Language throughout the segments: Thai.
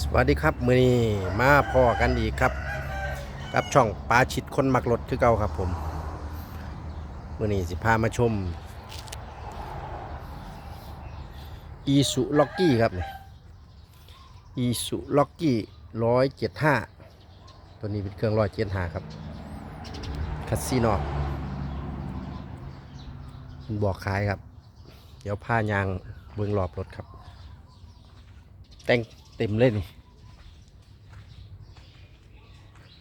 สวัสดีครับมือนี้มาพอกันอีกครับ กับช่องปลาชิดคนมักรถคือเก่าครับผมมือนี้สิพามาชมอีสุล็อกกี้ครับอีสุล็อกกี้ร้อยเจ็ดห้าตัวนี้เป็นเครื่องร้อยเจ็ดห้าครับคัสซีนอมันบอกขายครับ เดี๋ยวพายางเบื้องรอบรถครับ แต่ง ต็มเลยนี่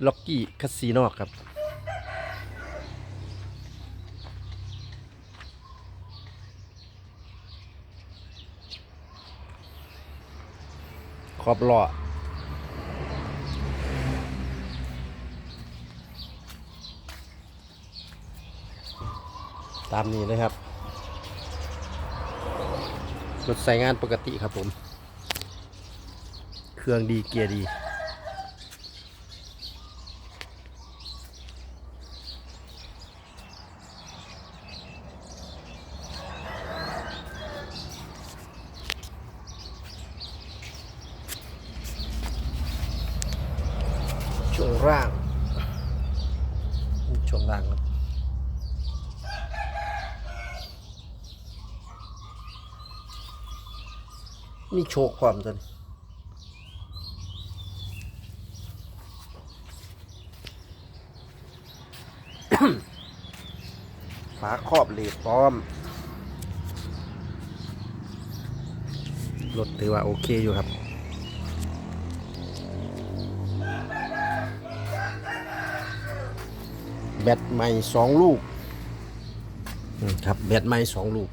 ล็อกกี้คาสิโนครับ ขอบล้อตามนี้เลยครับรถใส่งานปกติครับผม เครื่องดีเกียร์ดี ช่วงล่าง ช่วงล่างครับมีโชว์ความจน ฝาครอบเหล็กพร้อม รถถือว่าโอเคอยู่ครับแบตใหม่สองลูกครับแบตใหม่สองลูก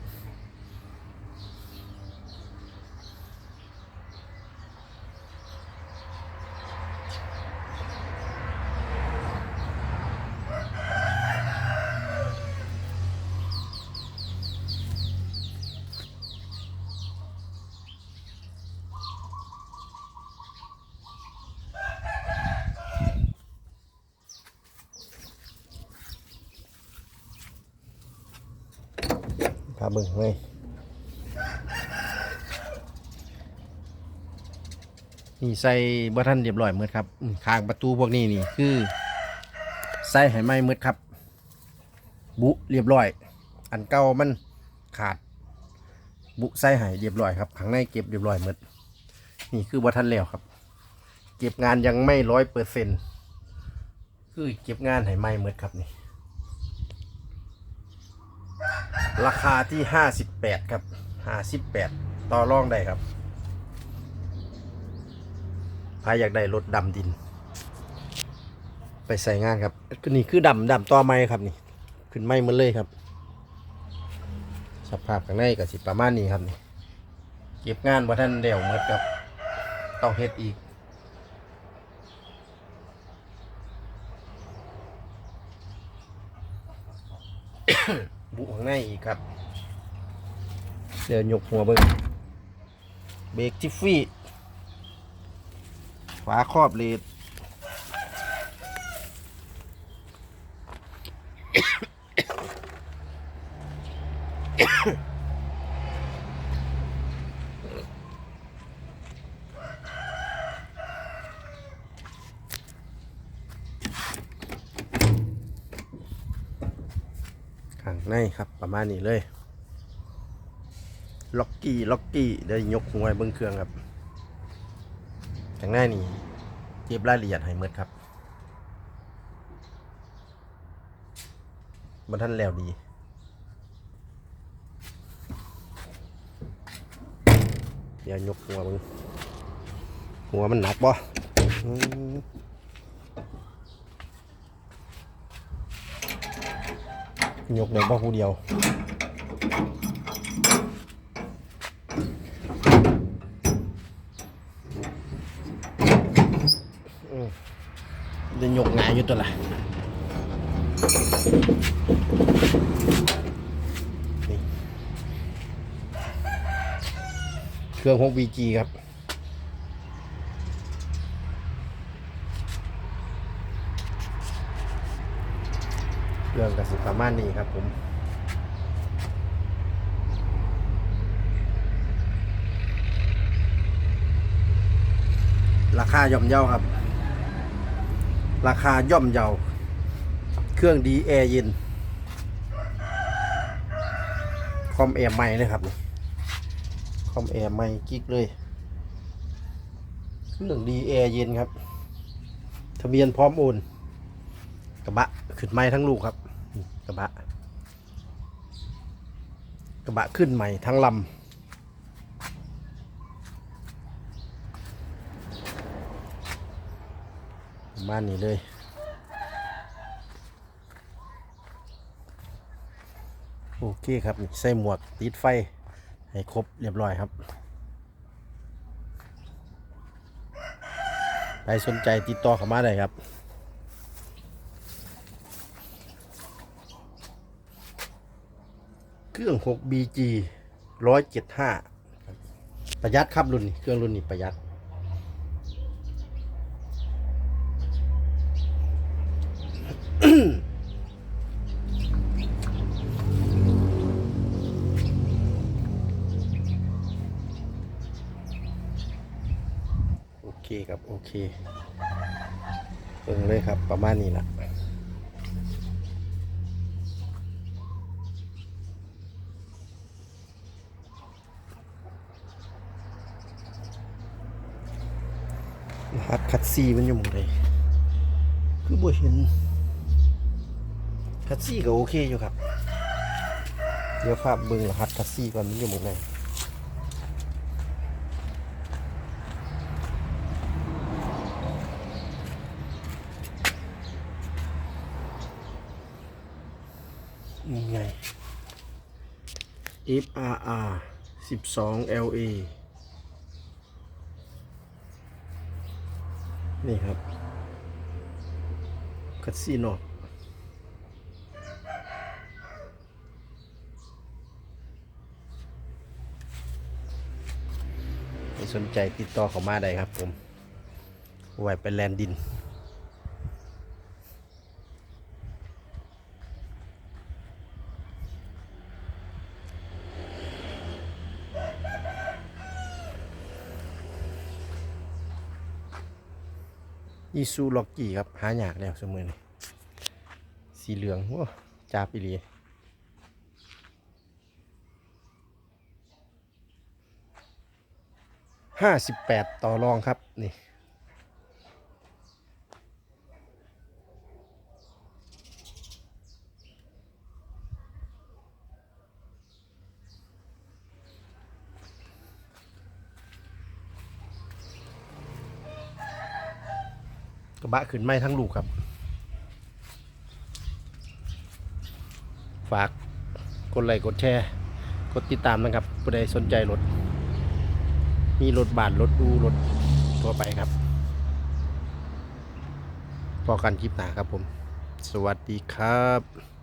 พาเบิ่งเลยนี่ใส่บัทันเรียบร้อยหมืดครับข้างประตูพวกนี้นี่คือ ใส่ให้ไหม้มืดครับ บุเรียบร้อย อันเก่ามันขาด บุใส่ให้เรียบร้อยครับข้างในเก็บเรียบร้อยหมดนี่คือบัทันแล้วครับ เก็บงานยังไม่ร้อยเปอร์เซ็นต์คือเก็บงานให้ไหม้หมดครับนี่ ราคาที่ 58 ครับ 58 ต่อรองได้ครับใครอยากได้รถดำดิน ไปใส่งานครับ นี่คือดำดำต่อไม้ครับนี่ ขึ้นไม้มันเลยครับ สภาพข้างในก็สิประมาณนี้ครับนี่ เก็บงานบ่ท่านเดี่ยวหมดครับ ต้องเฮ็ดอีก บุข้างในอีกครับ เดี๋ยวยกหัวเบิ้งเบรกทิฟฟี่ฝาครอบเลดข้ ในครับประมาณนี้เลยล็อกกี้ล็อกกี้ได้ยกหัวเบิ้งเครื่องครับข้างในนี่เก็บรายละเอียดให้หมดครับมันท่านแล้วดีเดี๋ยวยกหัวมึงหัวมันหนักบ่ ยกได้บ่ผู้เดียวจะยกงายอยู่ตัวละนี่เครื่อง 6VG ครับ เครื่องกระสุน ประมาณนี้ครับผมราคาย่อมเยาครับ ราคาย่อมเยา เครื่องดีแอร์เย็น คอมแอร์ใหม่เลยครับ คอมแอร์ใหม่กิ๊กเลย เครื่องดีแอร์เย็นครับ ทะเบียนพร้อมโอน กระบะขึ้นใหม่ทั้งลูกครับ กระบะ กระบะขึ้นใหม่ทั้งลำประมาณนี้เลย โอเคครับ ใส่หมวกติดไฟ ให้ครบเรียบร้อยครับใครสนใจติดต่อเข้ามาได้ครับ เครื่อง 6BG 175 ประหยัดครับรุ่นนี้ เครื่องรุ่นนี้ประหยัด โอเคครับ โอเคเปิงเลยครับประมาณนี้ละ คัดซีมันอยู่มดเลยคือบ่เห็นคัดซีก็โอเคอยู่ครับ เดี๋ยวภาพเบิ่งรหัสคัดซีก่อนมันอยู่หมดเลยนี่ไง FRR 12 LA นี่ครับคัสซีโนสนใจติดต่อเขามาได้ครับผมไว้เป็นแลนดิน อีซูล็อกกี้ครับ หายากแล้วเสมอเลยสีเหลืองว้าจ้าปิลีห้าสิบแปดต่อรองครับนี่ บะขึ้นไม่ทั้งลูกครับ ฝากกดไลค์กดแชร์ กดติดตามนะครับผู้ใดสนใจรถ มีรถบาทรถอูรถทั่วไปครับพอกันคลิปหนาครับผม สวัสดีครับ